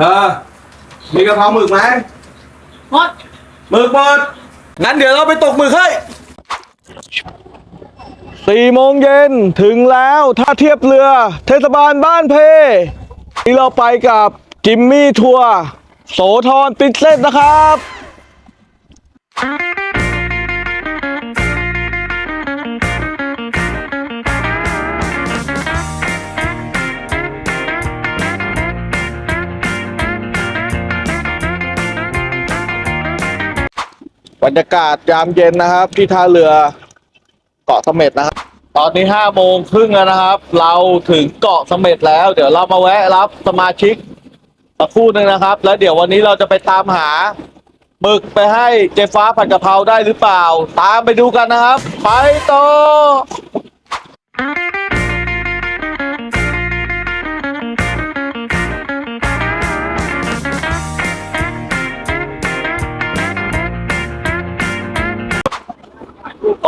เออ มีกะเพราหมึกไหมหมดหมึกหมดงั้นเดี๋ยวเราไปตกหมึกให้สี่โมงเย็นถึงแล้วท่าเทียบเรือ เทศบาลบ้านเพนี่เราไปกับจิมมี่ทัวร์โสธรติดเส้นนะครับ บรรยากาศยามเย็นนะครับ ที่ท่าเรือเกาะเสม็ดนะครับ ตอนนี้ห้าโมงครึ่งแล้วนะครับ เราถึงเกาะเสม็ดแล้ว เดี๋ยวเรามาแวะรับสมาชิกสักครู่หนึ่งนะครับ แล้วเดี๋ยววันนี้เราจะไปตามหาหมึกไปให้เจฟ้าผัดกะเพราได้หรือเปล่า ตามไปดูกันนะครับ ไปต่อ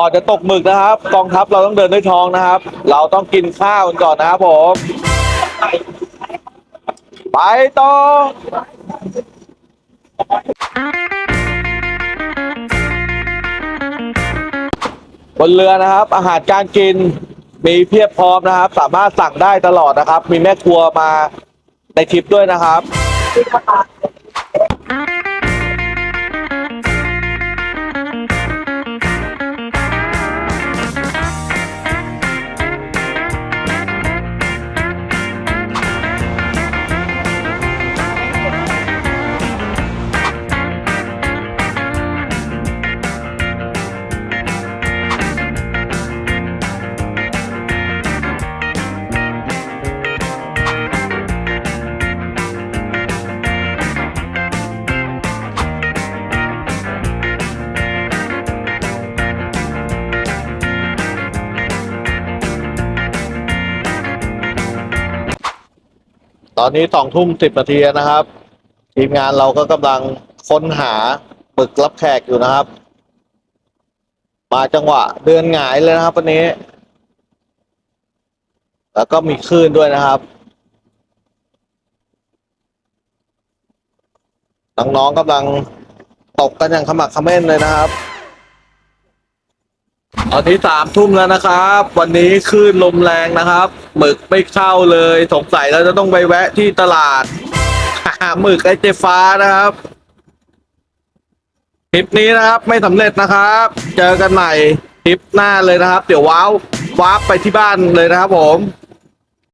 ก่อนจะตกหมึกนะครับกองทัพเราต้องเดินด้วยท้องนะครับ เราต้องกินข้าวกันก่อนนะครับผม ไปต่อบนเรือนะครับ อาหารการกินมีเพียบพร้อมนะครับ สามารถสั่งได้ตลอดนะครับ มีแม่ครัวมาในทริปด้วยนะครับ อนนี้สองทุ่มสิบนาทีนะครับ ทีมงานเราก็กำลังค้นหาหมึกรับแขกอยู่นะครับ มาจังหวะเดินหงายเลยนะครับวันนี้ แล้วก็มีคลื่นด้วยนะครับ น้องๆกำลังตกกันอย่างขมักขม้นเลยนะครับ ตอนนี้สามทุ่มแล้วนะครับ วันนี้คลื่นลมแรงนะครับหมึกไม่เข้าเลยสงสัยเราจะต้องไปแวะที่ตลาดหาหมึกไอเจฟ้านะครับทริปนี้นะครับไม่สำเร็จนะครับ เจอกันใหม่ทริปหน้าเลยนะครับ เดี๋ยวว้าวว้าร์ปไปที่บ้านเลยนะครับผม